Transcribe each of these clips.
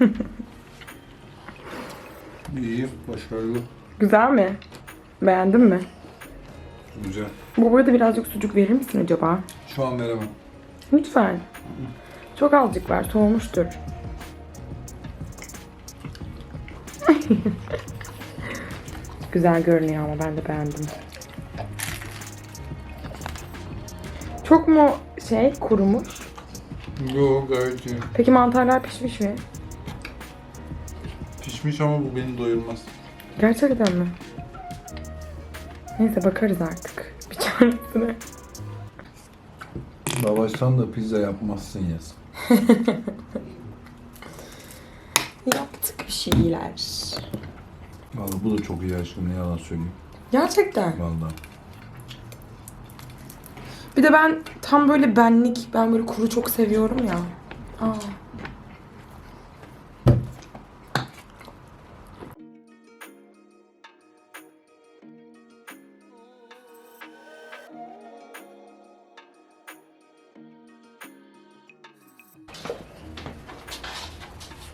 İyi, başarılı. Güzel mi? Beğendin mi? Güzel. Bu arada birazcık sucuk verir misin acaba? Şu an veremem. Lütfen. Çok azıcık ver, soğumuştur. Güzel görünüyor ama ben de beğendim. Çok mu şey kurumuş? Yo gayet iyi. Peki mantarlar pişmiş mi? Pişmiş ama bu beni doyurmaz. Gerçekten mi? Neyse bakarız artık. Bir çaresine. Lavaştan da pizza yapmazsın yaz. Yaptık bir şeyler. Vallahi bu da çok iyi aşkım ne yalan söyleyeyim. Gerçekten. Vallahi. Bir de ben tam böyle benlik, ben böyle kuru çok seviyorum ya. Aa.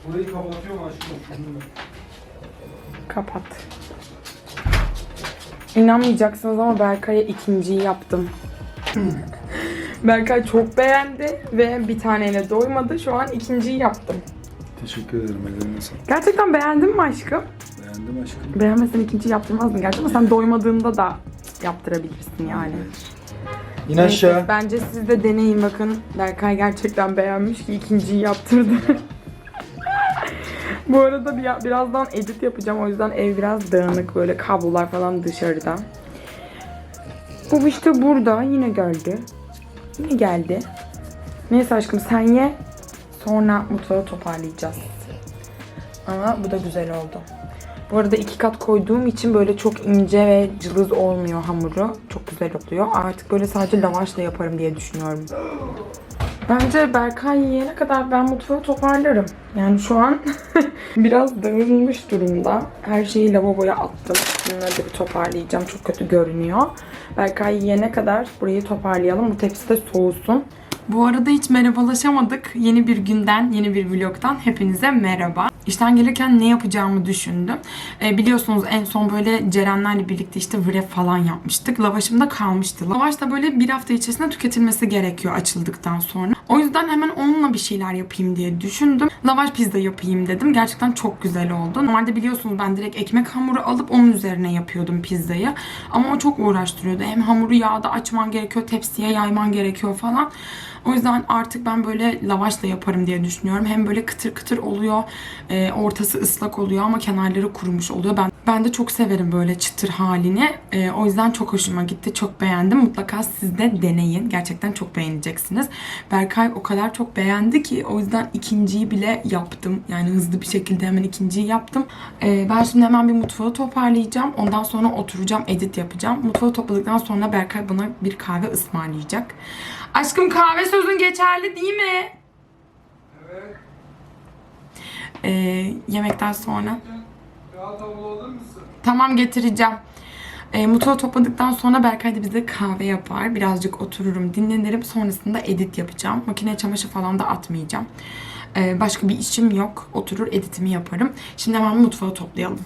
Burayı kapatıyorum aşkım. Şunu. Kapat. İnanmayacaksınız ama Berkay'a ikinciyi yaptım. Berkay çok beğendi ve bir taneyle doymadı. Şu an ikinciyi yaptım. Teşekkür ederim ellerine sağlık. Gerçekten beğendin mi aşkım? Beğendim aşkım. Beğenmezsen ikinciyi yaptırmazdın gerçi ama sen doymadığında da yaptırabilirsin yani. İn Neyse, aşağı. Bence siz de deneyin bakın. Berkay gerçekten beğenmiş ki ikinciyi yaptırdı. Bu arada bir, birazdan edit yapacağım. O yüzden ev biraz dağınık. Böyle kablolar falan dışarıda. Bu işte burada. Yine geldi. Yine geldi. Neyse aşkım sen ye. Sonra mutfağı toparlayacağız. Ama bu da güzel oldu. Bu arada iki kat koyduğum için böyle çok ince ve cılız olmuyor hamuru. Çok güzel oluyor. Artık böyle sadece lavaşla yaparım diye düşünüyorum. Bence Berkay yiyene kadar ben mutfağı toparlarım. Yani şu an biraz dağılmış durumda. Her şeyi lavaboya attım. Bunları da bir toparlayacağım. Çok kötü görünüyor. Berkay yiyene kadar burayı toparlayalım. Bu tepsi de soğusun. Bu arada hiç merhabalaşamadık. Yeni bir günden, yeni bir vlogtan hepinize merhaba. İşten gelirken ne yapacağımı düşündüm. Ee, biliyorsunuz en son böyle Cerenlerle birlikte işte wrap falan yapmıştık. Lavaşım da kalmıştı. Lavaş da böyle bir hafta içerisinde tüketilmesi gerekiyor açıldıktan sonra. O yüzden hemen onunla bir şeyler yapayım diye düşündüm. Lavaş pizza yapayım dedim. Gerçekten çok güzel oldu. Normalde biliyorsunuz ben direkt ekmek hamuru alıp onun üzerine yapıyordum pizzayı. Ama o çok uğraştırıyordu. Hem hamuru yağda açman gerekiyor, tepsiye yayman gerekiyor falan. O yüzden artık ben böyle lavaşla yaparım diye düşünüyorum. Hem böyle kıtır kıtır oluyor, e, ortası ıslak oluyor ama kenarları kurumuş oluyor. Ben ben de çok severim böyle çıtır halini. E, o yüzden çok hoşuma gitti, çok beğendim. Mutlaka siz de deneyin. Gerçekten çok beğeneceksiniz. Berkay o kadar çok beğendi ki o yüzden ikinciyi bile yaptım. Yani hızlı bir şekilde hemen ikinciyi yaptım. E, ben şimdi hemen bir mutfağı toparlayacağım. Ondan sonra oturacağım, edit yapacağım. Mutfağı topladıktan sonra Berkay bana bir kahve ısmarlayacak. Aşkım kahve sözün geçerli değil mi? Evet. Ee, yemekten sonra. Kağıt havlu alır mısın? Tamam getireceğim. E, mutfağı topladıktan sonra Berkay da bize kahve yapar. Birazcık otururum, dinlenirim. Sonrasında edit yapacağım. Makineye çamaşır falan da atmayacağım. E, başka bir işim yok. Oturur editimi yaparım. Şimdi hemen mutfağı toplayalım.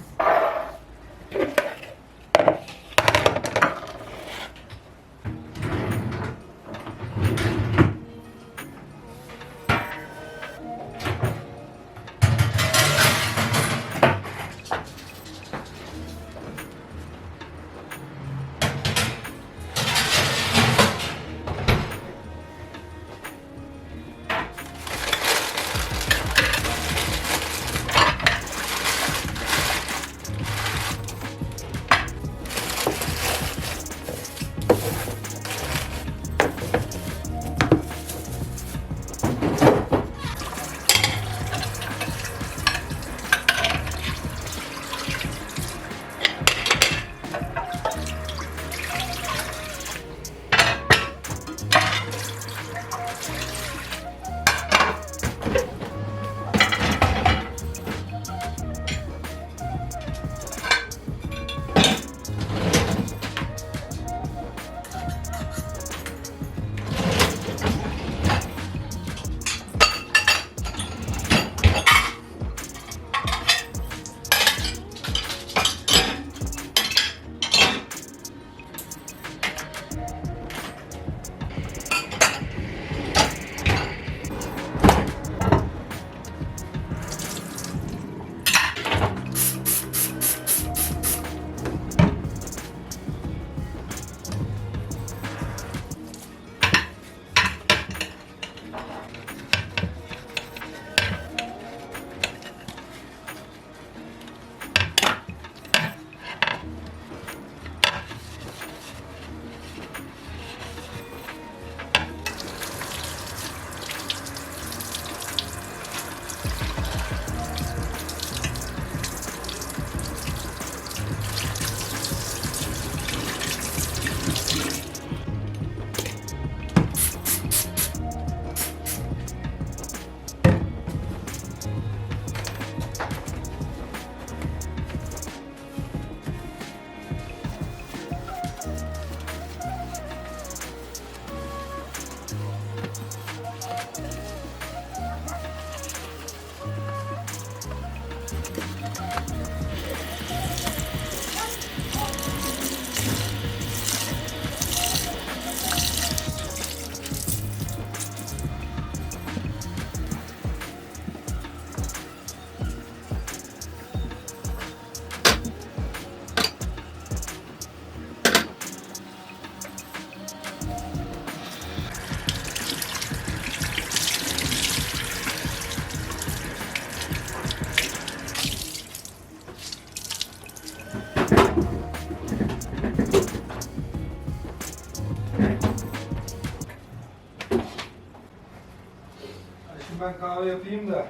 Ben kahve yapayım da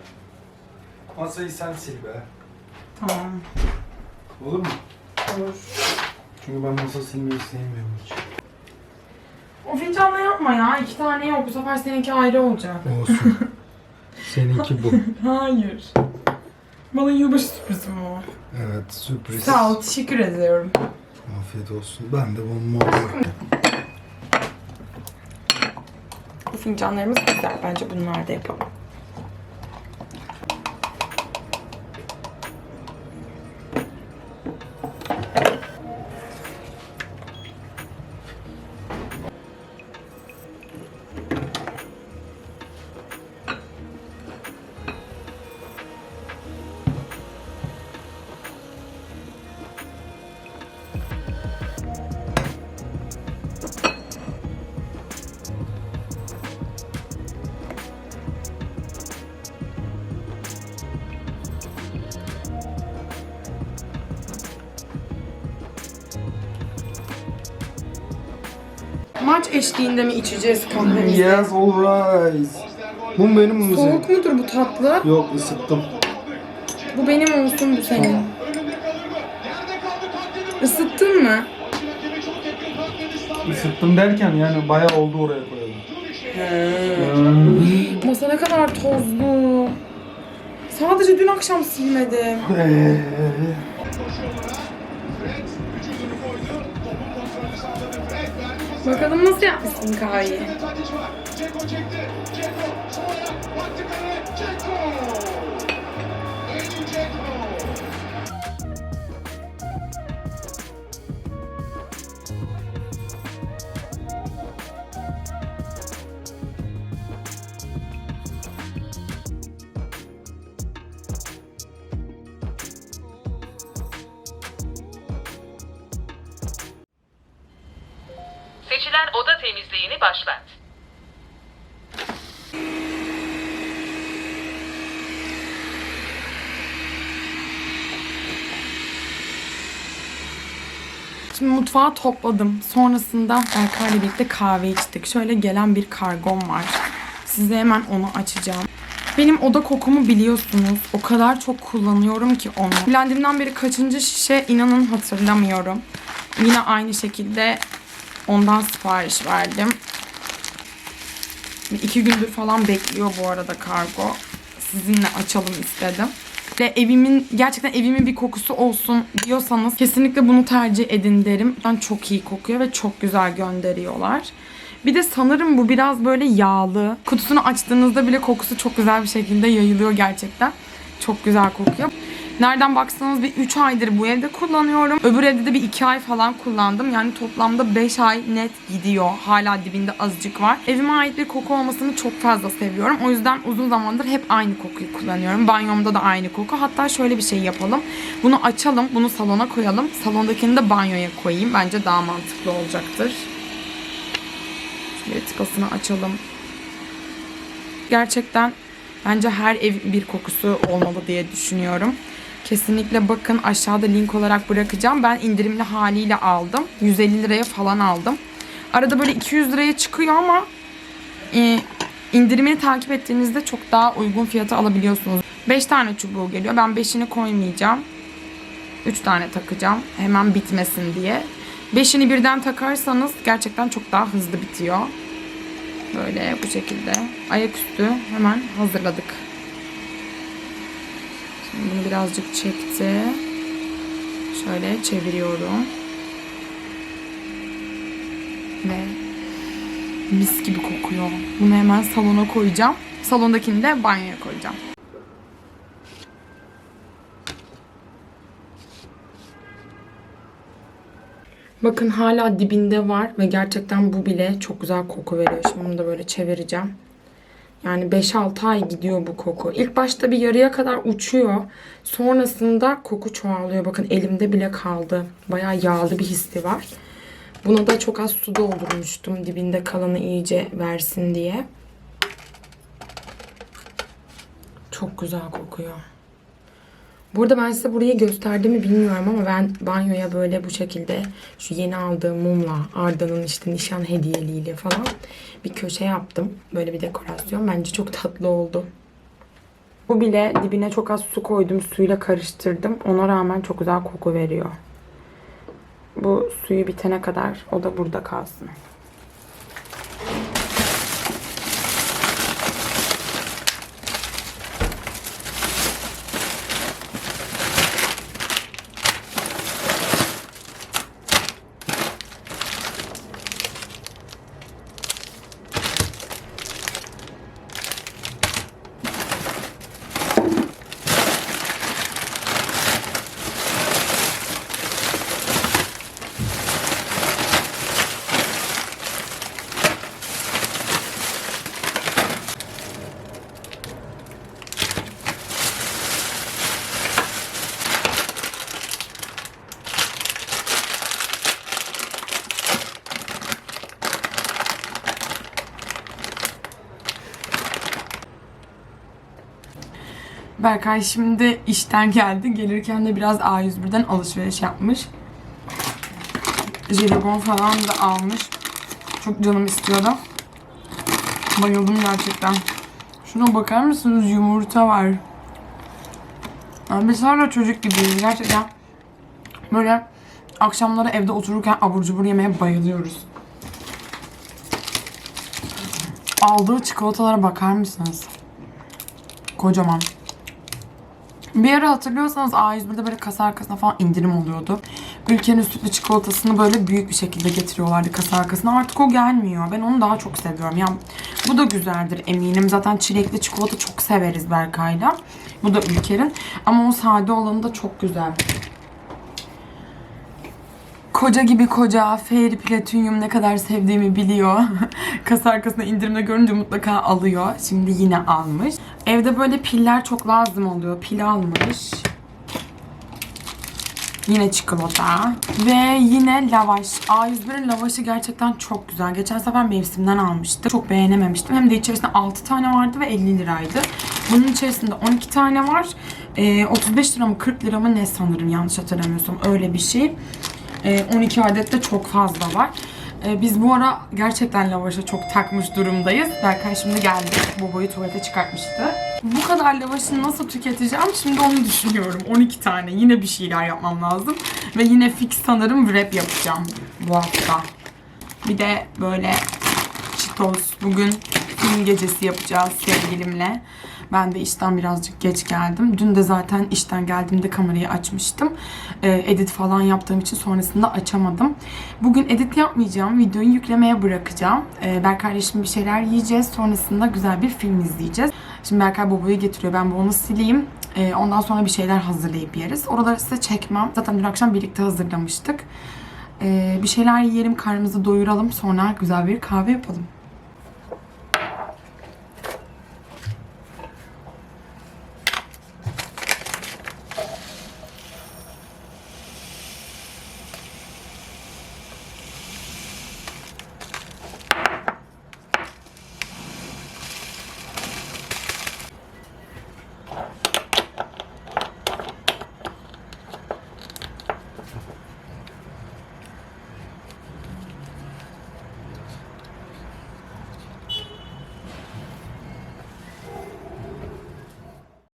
masayı sen sil be. Tamam. Olur mu? Olur. Çünkü ben masa silmeyi sevmiyorum hiç. O fincanla yapma ya. İki tane yok. Bu sefer seninki ayrı olacak. Olsun. Seninki bu. Hayır. Bana yılbaşı sürprizim o. Evet sürpriz. Sağ ol. Teşekkür ediyorum. Afiyet olsun. Ben de bunu alıyorum. Bu fincanlarımız güzel. Bence bunlar da yapalım. Eşliğinde mi içeceğiz kahvemizi? Yes alright. Bu benim müziğim. Soğuk mudur bu tatlı? Yok ısıttım. Bu benim olsun bu senin. Isıttın mı? Isıttım derken yani bayağı oldu oraya koyalım. Masa ne kadar tozlu. Sadece dün akşam silmedim. Bakalım nasıl yapmışsın kahveyi. Seçilen oda temizliğini başlat. Şimdi mutfağı topladım. Sonrasında Erkay'la birlikte kahve içtik. Şöyle gelen bir kargom var. Size hemen onu açacağım. Benim oda kokumu biliyorsunuz. O kadar çok kullanıyorum ki onu. Evlendiğimden beri kaçıncı şişe inanın hatırlamıyorum. Yine aynı şekilde ondan sipariş verdim. İki gündür falan bekliyor bu arada kargo. Sizinle açalım istedim. Ve evimin gerçekten evimin bir kokusu olsun diyorsanız kesinlikle bunu tercih edin derim. Ben çok iyi kokuyor ve çok güzel gönderiyorlar. Bir de sanırım bu biraz böyle yağlı. Kutusunu açtığınızda bile kokusu çok güzel bir şekilde yayılıyor gerçekten. Çok güzel kokuyor. Nereden baksanız bir 3 aydır bu evde kullanıyorum. Öbür evde de bir 2 ay falan kullandım. Yani toplamda 5 ay net gidiyor. Hala dibinde azıcık var. Evime ait bir koku olmasını çok fazla seviyorum. O yüzden uzun zamandır hep aynı kokuyu kullanıyorum. Banyomda da aynı koku. Hatta şöyle bir şey yapalım. Bunu açalım. Bunu salona koyalım. Salondakini de banyoya koyayım. Bence daha mantıklı olacaktır. Şöyle tıkasını açalım. Gerçekten bence her ev bir kokusu olmalı diye düşünüyorum. Kesinlikle bakın aşağıda link olarak bırakacağım. Ben indirimli haliyle aldım. 150 liraya falan aldım. Arada böyle 200 liraya çıkıyor ama e, İndirimini takip ettiğinizde çok daha uygun fiyata alabiliyorsunuz. 5 tane çubuğu geliyor. Ben 5'ini koymayacağım. 3 tane takacağım. Hemen bitmesin diye. 5'ini birden takarsanız gerçekten çok daha hızlı bitiyor. Böyle bu şekilde. Ayaküstü hemen hazırladık. Bunu birazcık çekti. Şöyle çeviriyorum. Ve mis gibi kokuyor. Bunu hemen salona koyacağım. Salondakini de banyoya koyacağım. Bakın hala dibinde var ve gerçekten bu bile çok güzel koku veriyor. Şimdi bunu da böyle çevireceğim. Yani 5-6 ay gidiyor bu koku. İlk başta bir yarıya kadar uçuyor. Sonrasında koku çoğalıyor. Bakın elimde bile kaldı. Bayağı yağlı bir hissi var. Buna da çok az su doldurmuştum. Dibinde kalanı iyice versin diye. Çok güzel kokuyor. Burada ben size burayı gösterdiğimi bilmiyorum ama ben banyoya böyle bu şekilde şu yeni aldığım mumla, Arda'nın işte nişan hediyeliğiyle falan bir köşe yaptım. Böyle bir dekorasyon. Bence çok tatlı oldu. Bu bile dibine çok az su koydum. Suyla karıştırdım. Ona rağmen çok güzel koku veriyor. Bu suyu bitene kadar o da burada kalsın. Berkay şimdi işten geldi. Gelirken de biraz A101'den alışveriş yapmış. Jelibon falan da almış. Çok canım istiyordu. Bayıldım gerçekten. Şuna bakar mısınız? Yumurta var. Yani biz hala çocuk gibiyiz. Gerçekten böyle akşamları evde otururken abur cubur yemeye bayılıyoruz. Aldığı çikolatalara bakar mısınız? Kocaman. Bir ara hatırlıyorsanız A101'de böyle kasa arkasına falan indirim oluyordu. Ülkenin sütlü çikolatasını böyle büyük bir şekilde getiriyorlardı kasa arkasına. Artık o gelmiyor. Ben onu daha çok seviyorum. Ya bu da güzeldir eminim. Zaten çilekli çikolata çok severiz Berkay'la. Bu da Ülker'in. Ama o sade olanı da çok güzel. Koca gibi koca Fairy Platinum ne kadar sevdiğimi biliyor. Kasa arkasında indirimde görünce mutlaka alıyor. Şimdi yine almış. Evde böyle piller çok lazım oluyor. Pil almış. Yine çikolata. Ve yine lavaş. A101'in lavaşı gerçekten çok güzel. Geçen sefer mevsimden almıştım. Çok beğenememiştim. Hem de içerisinde 6 tane vardı ve 50 liraydı. Bunun içerisinde 12 tane var. Ee, 35 lira mı 40 lira mı ne sanırım yanlış hatırlamıyorsam. Öyle bir şey. Ee, 12 adet de çok fazla var. Ee, biz bu ara gerçekten lavaşa çok takmış durumdayız. Berkay şimdi geldi. Boboyu tuvalete çıkartmıştı. Bu kadar lavaşı nasıl tüketeceğim şimdi onu düşünüyorum. 12 tane. Yine bir şeyler yapmam lazım. Ve yine fix sanırım wrap yapacağım bu hafta. Bir de böyle Cheetos. Bugün film gecesi yapacağız sevgilimle. Ben de işten birazcık geç geldim. Dün de zaten işten geldiğimde kamerayı açmıştım. Ee, edit falan yaptığım için sonrasında açamadım. Bugün edit yapmayacağım. Videoyu yüklemeye bırakacağım. Ee, Berkay'la şimdi bir şeyler yiyeceğiz. Sonrasında güzel bir film izleyeceğiz. Şimdi Berkay babayı getiriyor. Ben bu onu sileyim. Ee, ondan sonra bir şeyler hazırlayıp yeriz. Oraları size çekmem. Zaten dün akşam birlikte hazırlamıştık. Ee, bir şeyler yiyelim, karnımızı doyuralım. Sonra güzel bir kahve yapalım.